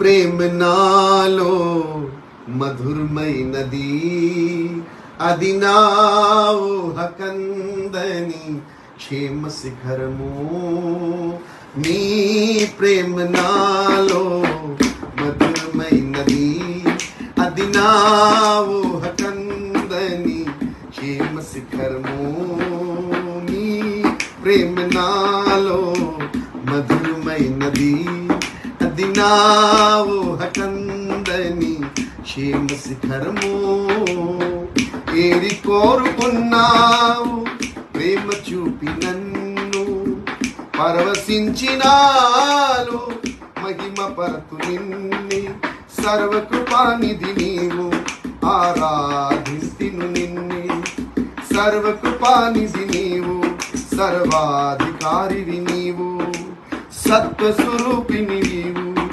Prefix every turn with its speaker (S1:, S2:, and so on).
S1: ప్రేమ నాలో మధుర్మై మధురమైనది అది నా ఊహకందని క్షేమ శిఖరము. నీ ప్రేమ నాలో మధుర్మై మధురమైనది అది నా ఊహకందని క్షేమ శిఖరము. నీ ప్రేమ నాలో మధురమైనది అది నా హకందని క్షేమ శిఖరము ఏది కోరుకున్నావు ప్రేమ చూపి నన్ను పరవశించినాలు మహిమ పరతు నిన్ని సర్వకృపానిధి నీవు ఆరాధింతిను నిన్ని. సర్వకృపానిధి నీవు సర్వాధికారివి నీవు సత్వస్వరూపిణి